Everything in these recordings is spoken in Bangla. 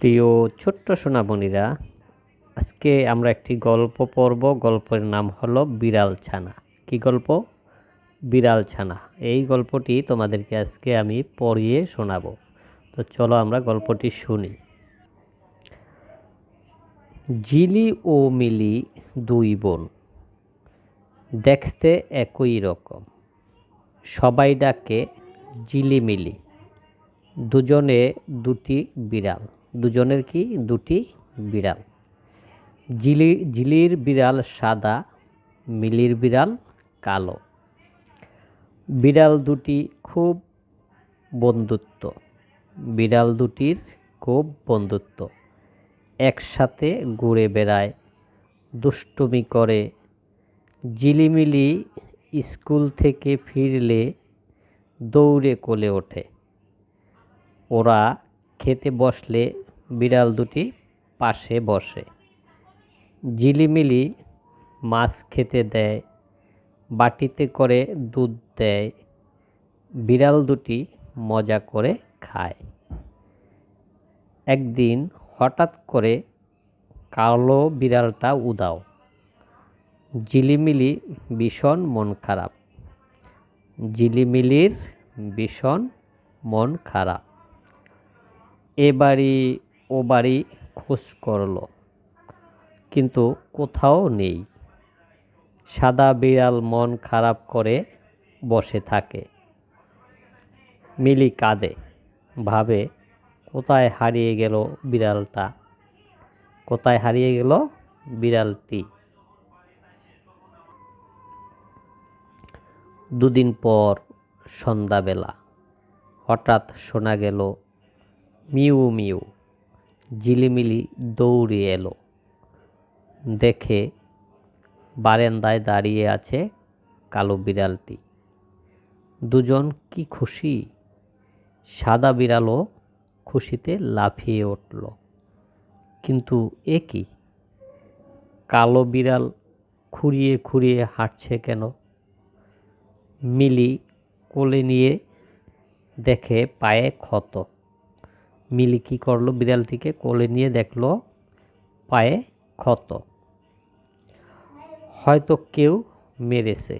প্রিয় ছোট্ট সোনামণিরা আজকে আমরা একটি গল্প পড়ব। গল্পের নাম হলো বিড়াল ছানা। কি গল্প? বিড়াল ছানা। এই গল্পটি তোমাদেরকে আজকে আমি পড়িয়ে শোনাবো। তো চলো আমরা গল্পটি শুনি। জিলি ও মিলি দুই বোন। দেখতে একই রকম। সবাই ডাকে জিলিমিলি। দুজনে দুটি বিড়াল। দুজনের কি? দুটি বিড়াল। জিলি, জিলির বিড়াল সাদা, মিলির বিড়াল কালো। বিড়াল দুটি খুব বন্ধুত্ব। বিড়াল দুটির খুব বন্ধুত্ব। একসাথে ঘুরে বেড়ায়, দুষ্টুমি করে। জিলিমিলি স্কুল থেকে ফিরলে দৌড়ে কোলে ওঠে। ওরা খেতে বসলে বিড়াল দুটি পাশে বসে। ঝিলিমিলি মাছ খেতে দেয়, বাটিতে করে দুধ দেয়, বিড়াল দুটি মজা করে খায়। একদিন হঠাৎ করে কালো বিড়ালটা উদাও। ঝিলিমিলি ভীষণ মন খারাপ। ঝিলিমিলির ভীষণ মন খারাপ। এ বাড়ি ও বাড়ি খোঁজ করল, কিন্তু কোথাও নেই। সাদা বিড়াল মন খারাপ করে বসে থাকে। মিলি কাঁদে, ভাবে, কোথায় হারিয়ে গেল বিড়ালটা? কোথায় হারিয়ে গেল বিড়ালটি? দুদিন পর সন্ধ্যাবেলা হঠাৎ শোনা গেল, মিউ মিউ। ঝিলিমিলি দৌড়ে এলো। দেখে বারান্দায় দাঁড়িয়ে আছে কালো বিড়ালটি। দুজন কি খুশি? সাদা বিড়ালও খুশিতে লাফিয়ে উঠল। কিন্তু এ কি? কালো বিড়াল খুঁড়িয়ে খুঁড়িয়ে হাঁটছে কেন? মিলি কোলে নিয়ে দেখে পায়ে ক্ষত। মিলি কী করল? বিড়ালটিকে কোলে নিয়ে দেখল, পায়ে ক্ষত। হয়তো কেউ মেরেছে।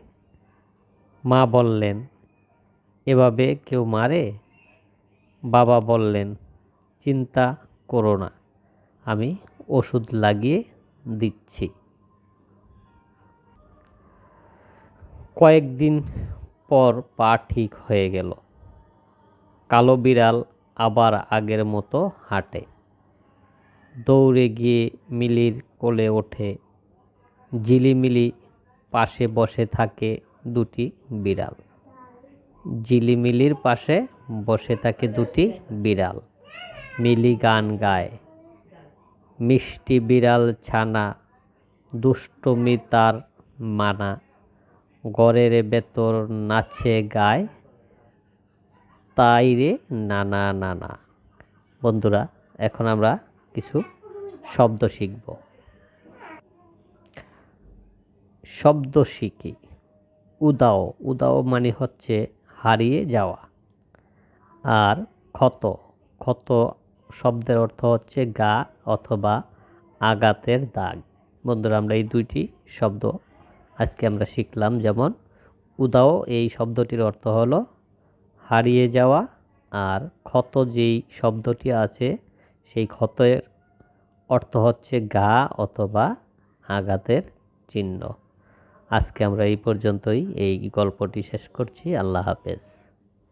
মা বললেন, এভাবে কেউ মারে? বাবা বললেন, চিন্তা করো না, আমি ওষুধ লাগিয়ে দিচ্ছি। কয়েকদিন পর পা ঠিক হয়ে গেল। কালো বিড়াল আবার আগের মতো হাঁটে। দৌড়ে গিয়ে মিলির কোলে ওঠে। ঝিলিমিলি পাশে বসে থাকে দুটি বিড়াল। ঝিলিমিলির পাশে বসে থাকে দুটি বিড়াল। মিলি গান গায়। মিষ্টি বিড়াল ছানা, দুষ্টমি তার মানা। গড়ের ভেতর নাচে গায় তাই রে নানা নানা। বন্ধুরা, এখন আমরা কিছু শব্দ শিখব। শব্দ শিখি। উদাও। উদাও মানে হচ্ছে হারিয়ে যাওয়া। আর ক্ষত। ক্ষত শব্দের অর্থ হচ্ছে গা অথবা আঘাতের দাগ। বন্ধুরা, আমরা এই দুইটি শব্দ আজকে আমরা শিখলাম। যেমন, উদাও এই শব্দটির অর্থ হলো হারিয়ে যাওয়া আর ক্ষত যেই শব্দটি আছে, সেই ক্ষতের অর্থ হচ্ছে গা অথবা আঘাতের চিহ্ন। আজকে আমরা এই পর্যন্তই, এই গল্পটি শেষ করছি। আল্লাহ হাফেজ।